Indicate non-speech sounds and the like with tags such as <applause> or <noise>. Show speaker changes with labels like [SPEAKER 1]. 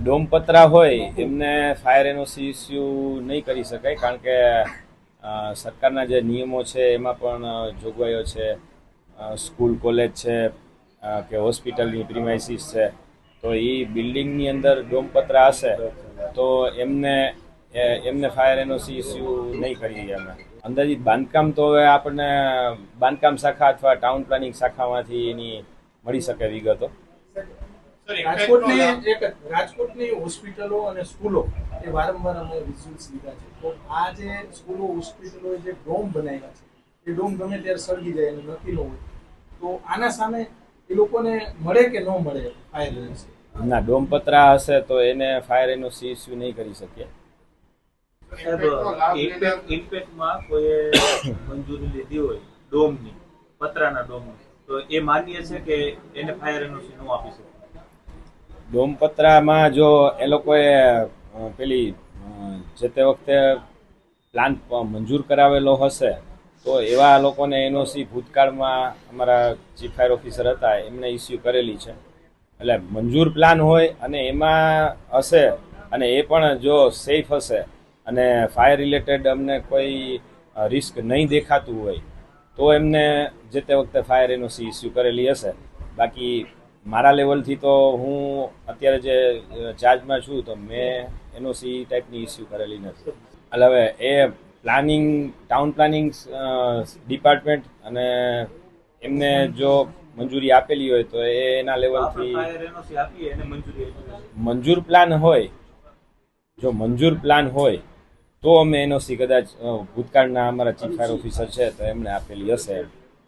[SPEAKER 1] ડોમપત્રા હોય, એમને fire NOC issue નહીં કરી શકાય, કારણ કે સરકારના જે નિયમો છે, એમાં પણ જોગવાઈઓ છે. સ્કૂલ કોલેજ છે કે હોસ્પિટલની પ્રિમાઇસીસ છે. તો એ બિલ્ડિંગની અંદર ડોમપત્રા હશે, તો એમને એમને ફાયર એનઓસી ઇસ્યુ નહીં કરીએ અમે. અંદાજિત બાંધકામ તો હવે આપણને, બાંધકામ શાખા અથવા ટાઉન પ્લાનિંગ શાખામાંથી એની મળી શકે વિગતો.
[SPEAKER 2] રાજકોટની એક રાજકોટની હોસ્પિટલો અને સ્કૂલો એ વારંવાર અમે વિઝ્યુઅલ્સ લીધા છે. તો આ જે સ્કૂલો હોસ્પિટલો જે ડોમ બનાવ્યા છે એ ડોમ ગમે ત્યારે સળગી જાય અને નક્કી ન હોય તો આના સામે એ લોકોને મળે કે ન મળે ફાયર
[SPEAKER 1] ના ડોમપત્રા હશે તો એને ફાયર એનો ઇસ્યુ નહીં કરી શકીએ.
[SPEAKER 3] ઇમ્પેક્ટમાં કોઈએ <coughs> મંજૂરી લીધી હોય ડોમની પતરાના ડોમની તો એ માન્ય છે કે એને ફાયર એનઓસી ન આપી શકે?
[SPEAKER 1] ડોમપત્રામાં જો એ લોકોએ પેલી જે તે વખતે પ્લાન મંજૂર કરાવેલો હશે, તો એવા લોકોને એનઓસી ભૂતકાળમાં અમારા ચીફ ફાયર ઓફિસર હતા એમને ઇસ્યુ કરેલી છે. એટલે મંજૂર પ્લાન હોય અને એમાં હશે અને એ પણ જો સેફ હશે અને ફાયર રિલેટેડ અમને કોઈ રિસ્ક નહીં દેખાતું હોય, તો એમને જે તે વખતે ફાયર એનઓસી ઇસ્યુ કરેલી હશે. બાકી મારા લેવલથી તો હું અત્યારે જે ચાર્જમાં છું તો મેં એનઓસી ટાઈપની ઇસ્યુ કરેલી નથી. એટલે હવે એ પ્લાનિંગ ટાઉન પ્લાનિંગ ડિપાર્ટમેન્ટ અને એમને જો મંજૂરી આપેલી હોય તો એ એના લેવલથી
[SPEAKER 3] મંજૂર
[SPEAKER 1] પ્લાન હોય જો મંજૂર પ્લાન હોય તો અમે એનઓસી કદાચ ભૂતકાળના અમારા ચીફ ફાયર ઓફિસર છે તો એમણે આપેલી હશે.